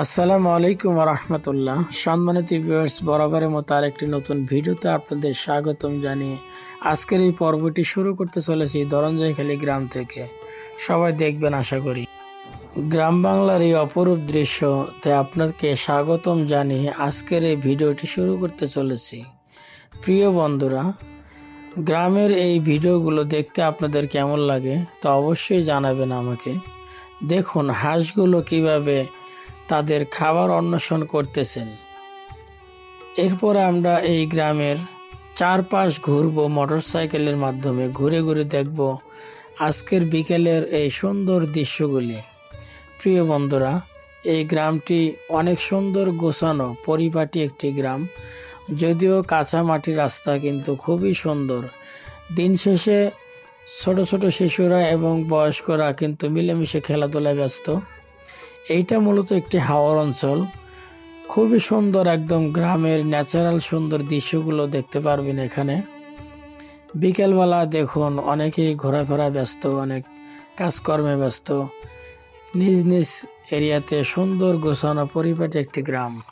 আসসালামু আলাইকুম রহমতুল্লাহ সম্মানিত ভিউয়ার্স বরাবরের মতো আরেকটি নতুন ভিডিওতে আপনাদের স্বাগতম জানিয়ে আজকের এই পর্বটি শুরু করতে চলেছি দরঞ্জাইখালী গ্রাম থেকে। সবাই দেখবেন, আশা করি। গ্রাম বাংলার এই অপরূপ দৃশ্যতে আপনাকে স্বাগতম জানিয়ে আজকের এই ভিডিওটি শুরু করতে চলেছি। প্রিয় বন্ধুরা, গ্রামের এই ভিডিওগুলো দেখতে আপনাদের কেমন লাগে তা অবশ্যই জানাবেন আমাকে। দেখুন, হাঁসগুলো কীভাবে তাদের খাবার অন্বেষণ করতেছেন। এরপরে আমরা এই গ্রামের চারপাশ ঘুরবো, মোটরসাইকেলের মাধ্যমে ঘুরে ঘুরে দেখব আজকের বিকেলের এই সুন্দর দৃশ্যগুলি। প্রিয় বন্ধুরা, এই গ্রামটি অনেক সুন্দর গোছানো, পরিপাটি একটি গ্রাম। যদিও কাঁচা মাটির রাস্তা কিন্তু খুবই সুন্দর। দিন শেষে ছোট ছোট শিশুরা এবং বয়স্করা কিন্তু মিলেমিশে খেলাধুলায় ব্যস্ত। এইটা মূলত একটি হাওয়ার অঞ্চল। খুবই সুন্দর একদম গ্রামের ন্যাচারাল সুন্দর দৃশ্যগুলো দেখতে পারবেন এখানে। বিকেলবেলা দেখুন অনেকেই ঘোরাফেরা ব্যস্ত, অনেক কাজকর্মে ব্যস্ত। নিজ নিজ এরিয়াতে সুন্দর গোছানো পরিপাটি একটি গ্রাম।